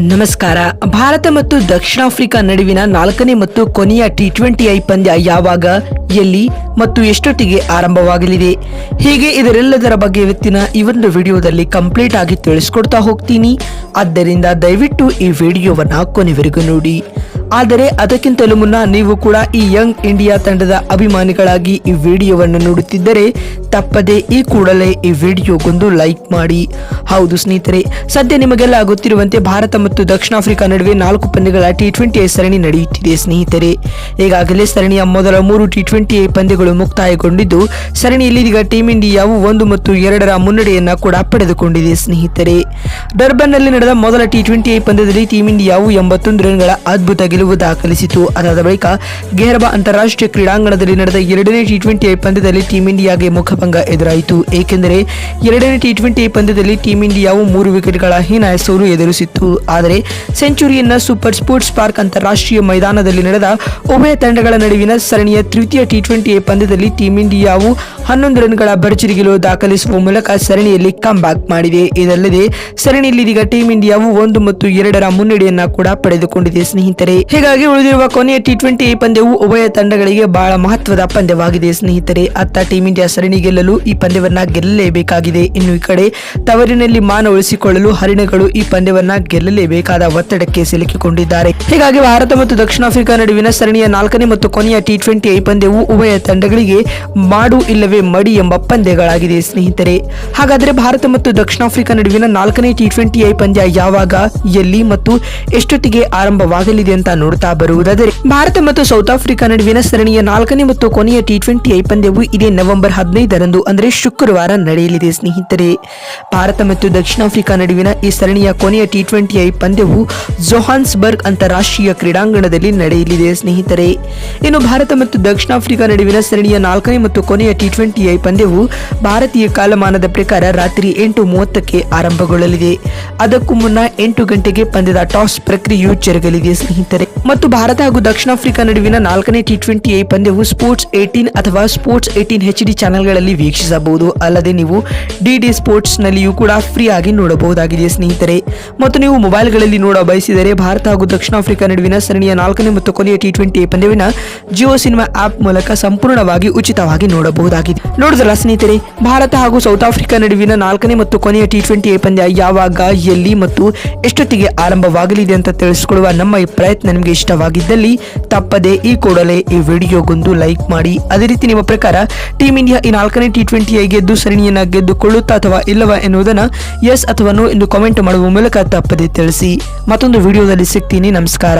ನಮಸ್ಕಾರ. ಭಾರತ ಮತ್ತು ದಕ್ಷಿಣ ಆಫ್ರಿಕಾ ನಡುವಿನ ನಾಲ್ಕನೇ ಮತ್ತು ಕೊನೆಯ ಟಿ ಟ್ವೆಂಟಿ ಐ ಪಂದ್ಯ ಯಾವಾಗ, ಎಲ್ಲಿ ಮತ್ತು ಎಷ್ಟೊತ್ತಿಗೆ ಆರಂಭವಾಗಲಿದೆ? ಹೀಗೆ ಇದರೆಲ್ಲದರ ಬಗ್ಗೆ ಇವತ್ತಿನ ಈ ಒಂದು ವಿಡಿಯೋದಲ್ಲಿ ಕಂಪ್ಲೀಟ್ ಆಗಿ ತಿಳಿಸ್ಕೊಡ್ತಾ ಹೋಗ್ತೀನಿ. ಆದ್ದರಿಂದ ದಯವಿಟ್ಟು ಈ ವಿಡಿಯೋವನ್ನ ಕೊನೆವರೆಗೂ ನೋಡಿ. ಆದರೆ ಅದಕ್ಕಿಂತಲೂ ಮುನ್ನ ನೀವು ಕೂಡ ಈ ಯಂಗ್ ಇಂಡಿಯಾ ತಂಡದ ಅಭಿಮಾನಿಗಳಾಗಿ ಈ ವಿಡಿಯೋವನ್ನು ನೋಡುತ್ತಿದ್ದರೆ ತಪ್ಪದೆ ಈ ಕೂಡಲೇ ಈ ವಿಡಿಯೋಗೊಂದು ಲೈಕ್ ಮಾಡಿ. ಹೌದು ಸ್ನೇಹಿತರೆ, ಸದ್ಯ ನಿಮಗೆಲ್ಲ ಗೊತ್ತಿರುವಂತೆ ಭಾರತ ಮತ್ತು ದಕ್ಷಿಣ ಆಫ್ರಿಕಾ ನಡುವೆ ನಾಲ್ಕು ಪಂದ್ಯಗಳ ಟಿ ಟ್ವೆಂಟಿ ಸರಣಿ ನಡೆಯುತ್ತಿದೆ ಸ್ನೇಹಿತರೆ. ಈಗಾಗಲೇ ಸರಣಿಯ ಮೊದಲ ಮೂರು ಟಿ ಟ್ವೆಂಟಿ ಪಂದ್ಯಗಳು ಮುಕ್ತಾಯಗೊಂಡಿದ್ದು, ಸರಣಿಯಲ್ಲಿ ಈಗ ಟೀಂ ಇಂಡಿಯಾವು ಒಂದು ಮತ್ತು ಎರಡರ ಮುನ್ನಡೆಯನ್ನು ಕೂಡ ಪಡೆದುಕೊಂಡಿದೆ ಸ್ನೇಹಿತರೆ. ಡರ್ಬನ್ನಲ್ಲಿ ನಡೆದ ಮೊದಲ ಟಿ ಟ್ವೆಂಟಿ ಪಂದ್ಯದಲ್ಲಿ ಟೀಂ ಇಂಡಿಯಾವು ಎಂಬತ್ತೊಂದು ರನ್ಗಳ ಅದ್ಭುತ ಗೆಲುವು ದಾಖಲಿಸಿತು ಅದಾದ ಬಳಿಕ ಗೇರ್ಬಾ ಅಂತಾರಾಷ್ಟ್ರೀಯ ಕ್ರೀಡಾಂಗಣದಲ್ಲಿ ನಡೆದ ಎರಡನೇ ಟಿ ಟ್ವೆಂಟಿ ಪಂದ್ಯದಲ್ಲಿ ಟೀಂ ಇಂಡಿಯಾಗೆ ಮುಖಭಂಗ ಎದುರಾಯಿತು. ಏಕೆಂದರೆ ಎರಡನೇ ಟಿ ಟ್ವೆಂಟಿ ಪಂದ್ಯದಲ್ಲಿ ಟೀಂ ಇಂಡಿಯಾವು ಮೂರು ವಿಕೆಟ್ಗಳ ಹೀನಾಯ ಸೋಲು ಎದುರಿಸಿತ್ತು. ಆದರೆ ಸೆಂಚುರಿಯನ್ನ ಸೂಪರ್ ಸ್ಪೋರ್ಟ್ಸ್ ಪಾರ್ಕ್ ಅಂತಾರಾಷ್ಟ್ರೀಯ ಮೈದಾನದಲ್ಲಿ ನಡೆದ ಉಭಯ ತಂಡಗಳ ನಡುವಿನ ಸರಣಿಯ ತೃತೀಯ ಟಿ ಟ್ವೆಂಟಿ ಪಂದ್ಯದಲ್ಲಿ ಟೀಂ ಇಂಡಿಯಾವು ಹನ್ನೊಂದು ರನ್ಗಳ ಭರ್ಜರಿ ದಾಖಲಿಸುವ ಮೂಲಕ ಸರಣಿಯಲ್ಲಿ ಬ್ಯಾಕ್ ಮಾಡಿದೆ. ಇದಲ್ಲದೆ ಸರಣಿಯಲ್ಲಿ ಇದೀಗ ಟೀಂ ಇಂಡಿಯಾವು ಒಂದು ಮತ್ತು ಎರಡರ ಮುನ್ನಡೆಯನ್ನ ಕೂಡ ಪಡೆದುಕೊಂಡಿದೆ ಸ್ನೇಹಿತರೆ. ಹೀಗಾಗಿ ಉಳಿದಿರುವ ಕೊನೆಯ ಟಿ ಟ್ವೆಂಟಿ ಪಂದ್ಯವು ಉಭಯ ತಂಡಗಳಿಗೆ ಬಹಳ ಮಹತ್ವದ ಪಂದ್ಯವಾಗಿದೆ ಸ್ನೇಹಿತರೆ. ಅತ್ತ ಟೀಂ ಇಂಡಿಯಾ ಸರಣಿ ಗೆಲ್ಲಲು ಈ ಪಂದ್ಯವನ್ನ ಗೆಲ್ಲಲೇಬೇಕಾಗಿದೆ. ಇನ್ನು ಈ ಕಡೆ ತವರಿನಲ್ಲಿ ಮಾನ ಉಳಿಸಿಕೊಳ್ಳಲು ಹರಿಣಗಳು ಈ ಪಂದ್ಯವನ್ನ ಗೆಲ್ಲಲೇಬೇಕಾದ ಒತ್ತಡಕ್ಕೆ ಸಿಲುಕಿಕೊಂಡಿದ್ದಾರೆ. ಹೀಗಾಗಿ ಭಾರತ ಮತ್ತು ದಕ್ಷಿಣ ಆಫ್ರಿಕಾ ನಡುವಿನ ಸರಣಿಯ ನಾಲ್ಕನೇ ಮತ್ತು ಕೊನೆಯ ಟಿ ಟ್ವೆಂಟಿ ಐ ಪಂದ್ಯವು ಉಭಯ ತಂಡಗಳಿಗೆ ಮಾಡು ಇಲ್ಲವೇ ಮಡಿ ಎಂಬ ಪಂದ್ಯಗಳಾಗಿದೆ ಸ್ನೇಹಿತರೆ. ಹಾಗಾದರೆ ಭಾರತ ಮತ್ತು ದಕ್ಷಿಣ ಆಫ್ರಿಕಾ ನಡುವಿನ ನಾಲ್ಕನೇ ಟಿ ಟ್ವೆಂಟಿ ಐ ಪಂದ್ಯ ಯಾವಾಗ, ಎಲ್ಲಿ ಮತ್ತು ಎಷ್ಟೊತ್ತಿಗೆ ಆರಂಭವಾಗಲಿದೆ ಅಂತ ನೋಡ್ತಾ ಬರುವುದಾದರೆ, ಭಾರತ ಮತ್ತು ಸೌತ್ ಆಫ್ರಿಕಾ ನಡುವಿನ ಸರಣಿಯ ನಾಲ್ಕನೇ ಮತ್ತು ಕೊನೆಯ ಟಿ ಟ್ವೆಂಟಿ ಐ ಪಂದ್ಯವು ಇದೇ ನವೆಂಬರ್ ಹದಿನೈದರಂದು ಅಂದರೆ ಶುಕ್ರವಾರ ನಡೆಯಲಿದೆ. ಸ್ನೇಹಿತರೆ, ಭಾರತ ಮತ್ತು ದಕ್ಷಿಣ ಆಫ್ರಿಕಾ ನಡುವಿನ ಈ ಸರಣಿಯ ಕೊನೆಯ ಟಿ ಟ್ವೆಂಟಿ ಐ ಪಂದ್ಯವು ಜೊಹಾನ್ಸ್ಬರ್ಗ್ ಅಂತಾರಾಷ್ಟ್ರೀಯ ಕ್ರೀಡಾಂಗಣದಲ್ಲಿ ನಡೆಯಲಿದೆ. ಸ್ನೇಹಿತರೆ, ಇನ್ನು ಭಾರತ ಮತ್ತು ದಕ್ಷಿಣ ಆಫ್ರಿಕಾ ನಡುವಿನ ಸರಣಿಯ ನಾಲ್ಕನೇ ಮತ್ತು ಕೊನೆಯ ಟಿ ಟ್ವೆಂಟಿ ಐ ಪಂದ್ಯವು ಭಾರತೀಯ ಕಾಲಮಾನದ ಪ್ರಕಾರ ರಾತ್ರಿ ಎಂಟು ಮೂವತ್ತಕ್ಕೆ ಆರಂಭಗೊಳ್ಳಲಿದೆ. ಅದಕ್ಕೂ ಮುನ್ನ ಎಂಟು ಗಂಟೆಗೆ ಪಂದ್ಯದ ಟಾಸ್ ಪ್ರಕ್ರಿಯೆಯು ಜರುಗಲಿದೆ. ಸ್ನೇಹಿತರೆ, ಮತ್ತು ಭಾರತ ಹಾಗೂ ದಕ್ಷಿಣ ಆಫ್ರಿಕಾ ನಡುವಿನ ನಾಲ್ಕನೇ ಟಿ ಟ್ವೆಂಟಿ ಐ ಪಂದ್ಯವು ಸ್ಪೋರ್ಟ್ಸ್ ಏಟೀನ್ ಅಥವಾ ಸ್ಪೋರ್ಟ್ಸ್ ಏಟೀನ್ ಎಚ್ ಡಿ ಚಾನೆಲ್ಗಳಲ್ಲಿ ವೀಕ್ಷಿಸಬಹುದು. ಅಲ್ಲದೆ ನೀವು ಡಿ ಡಿ ಸ್ಪೋರ್ಟ್ಸ್ನಲ್ಲಿಯೂ ಕೂಡ ಫ್ರೀ ಆಗಿ ನೋಡಬಹುದಾಗಿದೆ ಸ್ನೇಹಿತರೆ. ಮತ್ತು ನೀವು ಮೊಬೈಲ್ಗಳಲ್ಲಿ ನೋಡ ಬಯಸಿದರೆ ಭಾರತ ಹಾಗೂ ದಕ್ಷಿಣ ಆಫ್ರಿಕಾ ನಡುವಿನ ಸರಣಿಯ ನಾಲ್ಕನೇ ಮತ್ತು ಕೊನೆಯ ಟಿ ಟ್ವೆಂಟಿ ಪಂದ್ಯವಿನ ಜಿಯೋ ಸಿನಿಮಾ ಆಪ್ ಮೂಲಕ ಸಂಪೂರ್ಣವಾಗಿ ಉಚಿತವಾಗಿ ನೋಡಬಹುದಾಗಿದೆ. ನೋಡಿದ್ರಲ್ಲ ಸ್ನೇಹಿತರೆ, ಭಾರತ ಹಾಗೂ ಸೌತ್ ಆಫ್ರಿಕಾ ನಡುವಿನ ನಾಲ್ಕನೇ ಮತ್ತು ಕೊನೆಯ ಟಿ ಟ್ವೆಂಟಿ ಪಂದ್ಯ ಯಾವಾಗ, ಎಲ್ಲಿ ಮತ್ತು ಎಷ್ಟೊತ್ತಿಗೆ ಆರಂಭವಾಗಲಿದೆ ಅಂತ ತಿಳಿಸಿಕೊಡುವ ನಮ್ಮ ಈ ಪ್ರಯತ್ನ ನಿಮಗೆ ಇಷ್ಟವಾಗಿದ್ದಲ್ಲಿ ತಪ್ಪದೆ ಈ ಕೂಡಲೇ ಈ ವಿಡಿಯೋಗೊಂದು ಲೈಕ್ ಮಾಡಿ. ಅದೇ ರೀತಿ ನಿಮ್ಮ ಪ್ರಕಾರ ಟೀಮ್ ಇಂಡಿಯಾ ಈ ನಾಲ್ಕನೇ ಟಿ ಟ್ವೆಂಟಿ ಗೆದ್ದು ಸರಣಿಯನ್ನ ಗೆದ್ದುಕೊಳ್ಳುತ್ತಾ ಅಥವಾ ಇಲ್ಲವಾ ಎನ್ನುವುದನ್ನು ಎಸ್ ಅಥವಾ ನೋ ಎಂದು ಕಾಮೆಂಟ್ ಮಾಡುವ ಮೂಲಕ ತಪ್ಪದೆ ತಿಳಿಸಿ. ಮತ್ತೊಂದು ವಿಡಿಯೋದಲ್ಲಿ ಸಿಗ್ತೀನಿ. ನಮಸ್ಕಾರ.